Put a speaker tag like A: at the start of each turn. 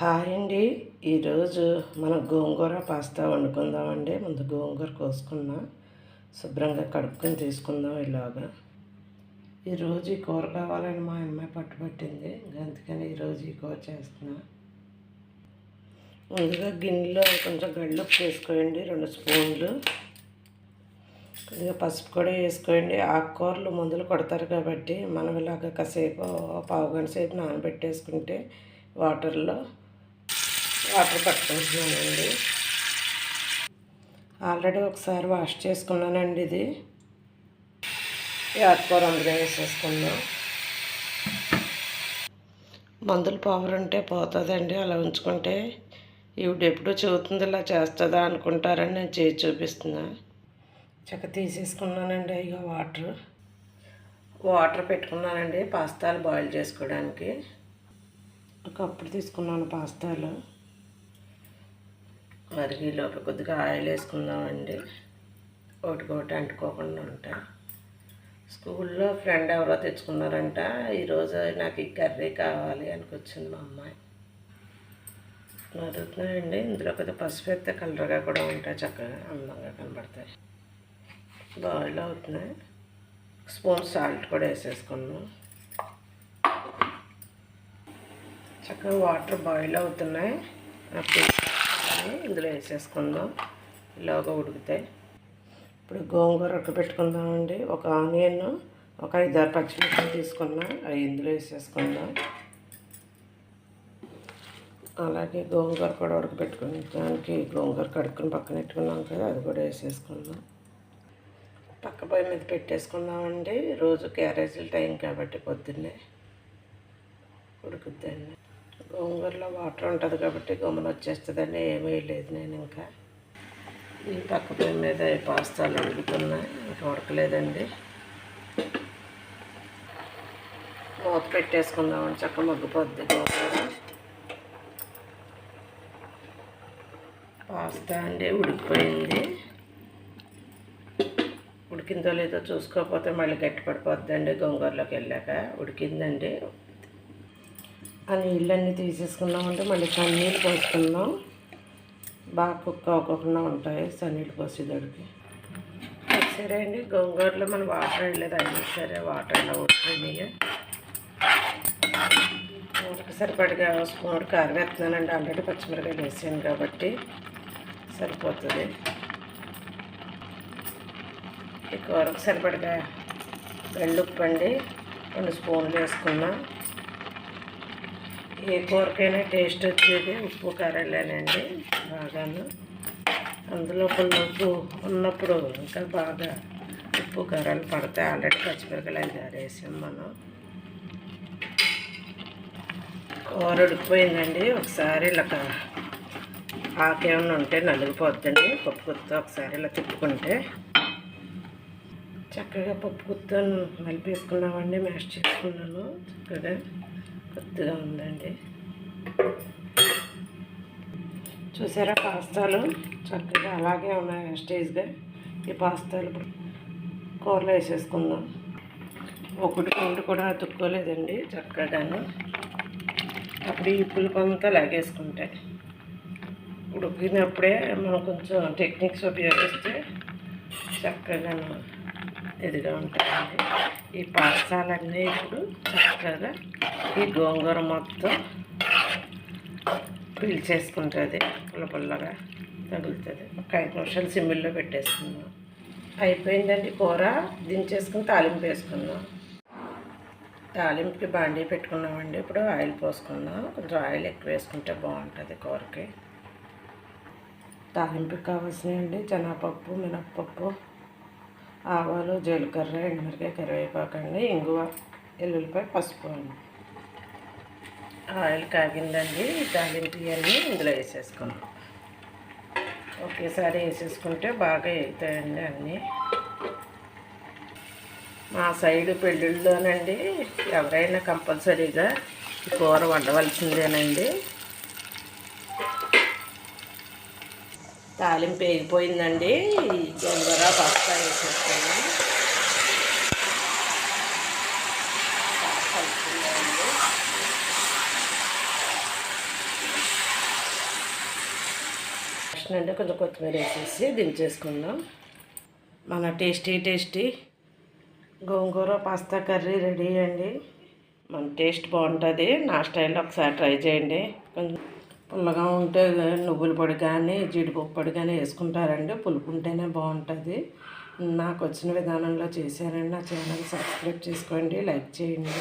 A: Hi అండి. ఈరోజు మనం గోంగూర పాస్తా వండుకుందామండి. ముందు గోంగూర కోసుకున్నా. శుభ్రంగా కడుక్కొని తీసుకుందాం ఇలాగా. ఈరోజు ఈ కూర కావాలని మా అమ్మాయి పట్టుబట్టింది అందుకని ఈరోజు ఈ కూర చేస్తున్నా. ముందుగా గిన్నెలో కొంచెం గళ్ళుప్పు వేసుకోండి రెండు స్పూన్లు. కొద్దిగా పసుపు కూడా వేసుకోండి ఆకుకూరలు మందులు కొడతారు కాబట్టి మనం ఇలాగ కాసేపు పావు గంట సేపు నానబెట్టేసుకుంటే వాటర్లో వాటర్ పట్టుకుంటున్నానండి ఆల్రెడీ ఒకసారి వాష్ చేసుకున్నానండి ఇది. ఈ ఆకుకూర అందులో వేసేసుకుందాం మందులు పవర్ ఉంటే పోతుందండి అలా ఉంచుకుంటే. ఈవిడ ఎప్పుడు చెబుతుంది ఇలా చేస్తుందా అనుకుంటారని నేను చేసి చూపిస్తున్నా. చక్క తీసేసుకున్నానండి ఇక వాటర్. వాటర్ పెట్టుకున్నానండి పాస్తాలు బాయిల్ చేసుకోవడానికి. ఒకప్పుడు తీసుకున్నాను పాస్తాలు. మరిగి లోపల కొద్దిగా ఆయిల్ వేసుకుందామండి. ఒకటికొకటి అంటుకోకుండా ఉంటాయి స్కూల్లో ఫ్రెండ్ ఎవరో తెచ్చుకున్నారంట ఈరోజు నాకు ఈ కర్రీ కావాలి అనుకొచ్చింది మా అమ్మాయి. అడుగుతున్నాయండి ఇందులో కొద్దిగా పసుపు ఎత్తే కలర్గా కూడా ఉంటాయి చక్కగా అందంగా కనబడతాయి. బాయిల్ అవుతున్నాయి. స్పూన్ సాల్ట్ కూడా వేసేసుకున్నాం చక్కగా వాటర్ బాయిల్ అవుతున్నాయి. అప్పుడు ఇందులో వేసేసుకుందాం. ఇలాగ ఉడుకుతాయి ఇప్పుడు గోంగూర ఉడకబెట్టుకుందామండి. ఒక ఆనియన్ ఒక ఐదారు పచ్చిమిర్చి తీసుకున్నా అవి ఇందులో వేసేసుకుందాం. అలాగే గోంగూర కూడా ఉడకబెట్టుకుని దానికి గోంగూర కడుక్కుని పక్కన పెట్టుకున్నాం కదా అది కూడా వేసేసుకుందాం. పక్క పొయ్యి మీద పెట్టేసుకుందామండి. రోజు క్యారేజీలు టైం కాబట్టి పొద్దున్నే ఉడుకుద్దండి. గోంగూరలో వాటర్ ఉంటుంది కాబట్టి గమ్మున వచ్చేస్తుందని ఏమీ లేదు నేను ఇంకా. ఈ పక్క పొయ్యి మీద పాస్తాలు ఉడుకుతున్నాయి ఇంకా ఉడకలేదండి. మూత పెట్టేసుకుందామని చక్క మగ్గిపోద్ది గోంగూర. పాస్తా అండి ఉడికిపోయింది. ఉడికిందో లేదో చూసుకోకపోతే మళ్ళీ గట్టి పడిపోద్దండి గోంగూరలోకి వెళ్ళాక. ఉడికిందండి. ఆ నీళ్ళన్నీ తీసేసుకున్నామంటే మళ్ళీ సన్నీళ్ళు పోసుకుందాం. బాగా కుక్ అవ్వకుండా ఉంటాయి సన్నీళ్ళు పోసేదడికి సరే అండి గోంగూరలో మనం వాటర్ వేయలేదు అన్నీ సరే వాటర్ ఇలా ఉడికినాయి ఊరికి సరిపడిగా స్పూన్ కారం వేస్తున్నానండి ఆల్రెడీ పచ్చిమిరకాయలు వేసాను కాబట్టి సరిపోతుంది. ఈ కూరకు సరిపడగా ఉప్పు అండి రెండు స్పూన్లు వేసుకున్నాం. ఏ కూరకైనా టేస్ట్ వచ్చేది ఉప్పు కారాలేనండి బాగాను. అందులో ఉప్పు ఉన్నప్పుడు ఇంకా బాగా ఉప్పు కారాలు పడతాయి ఆల్రెడీ పచ్చిమిరపకాయలు ఐదు ఆరేసాం మనం. కూర ఉడికిపోయిందండి. ఒకసారి ఇలా ఆకేమన్నా ఉంటే నలిగిపోద్దండి. పప్పు గుత్త ఒకసారి ఇలా తిప్పుకుంటే చక్కగా పప్పు గుత్తను నలిపేసుకున్నామండి మ్యాష్ చేసుకున్నాను. చక్కగా కొద్దిగా ఉందండి. చూసారా పాస్తాలు? చక్కగా అలాగే ఉన్నాయి స్టేజ్గా ఈ పాస్తాలు ఇప్పుడు కూరలో వేసేసుకుందాం. ఒకటి రెండు కూడా అతుక్కోలేదండి చక్కగాను. అప్పుడు ఈ పులుపంతా లాగేసుకుంటాయి ఉడికినప్పుడే మనం కొంచెం టెక్నిక్స్ ఉపయోగిస్తే చక్కగా ఇదిగా ఉంటాయండి ఈ పాస్తాలన్నీ ఇప్పుడు చక్కగా ఈ గోంగూర మొత్తం పీల్చేసుకుంటుంది. పుల్ల పుల్లగా తగులుతుంది. ఒక ఐదు నిమిషాలు సిమ్మిల్లో పెట్టేసుకుందాం. అయిపోయిందండి కూర. దించేసుకుని తాలింపు వేసుకుందాం. తాలింపుకి బాండీ పెట్టుకున్నామండి. ఇప్పుడు ఆయిల్ పోసుకుందాం. కొంచెం ఆయిల్ ఎక్కువ వేసుకుంటే బాగుంటుంది కూరకి. తాలింపుకి కావాల్సినవి అండి. శనగపప్పు మినప్పప్పు ఆవాలు జీలకర్ర ఎండుమిరకాయ కరివేపాకండి ఇంగువ ఎల్లుల్లిపాయ పసుపు అండి. ఆయిల్ కాగిందండి తాలింపు ఇవన్నీ ఇందులో వేసేసుకున్నాం ఒకేసారి వేసేసుకుంటే బాగా అవుతాయండి అన్నీ. మా సైడ్ పెళ్ళిళ్ళలోనండి ఎవరైనా కంపల్సరీగా కూర వండవలసిందేనండి. తాలింపు వేగిపోయిందండి గోంగూర పాస్తా వేసేస్తాను అంటే కొంచెం కొత్తిమీర వేసేసి దించేసుకుందాం. మన టేస్టీ టేస్టీ గోంగూర పాస్తా కర్రీ రెడీ అండి. మన టేస్ట్ బాగుంటుంది. నా స్టైల్లో ఒకసారి ట్రై చేయండి. కొంచెం పుల్లగా ఉంటే నువ్వుల పొడి కానీ జీడిపప్పు పొడి కానీ వేసుకుంటారండి. పులుపు ఉంటేనే బాగుంటుంది. నాకు వచ్చిన విధానంలో చేశానండి నా ఛానల్ సబ్స్క్రైబ్ చేసుకోండి లైక్ చేయండి.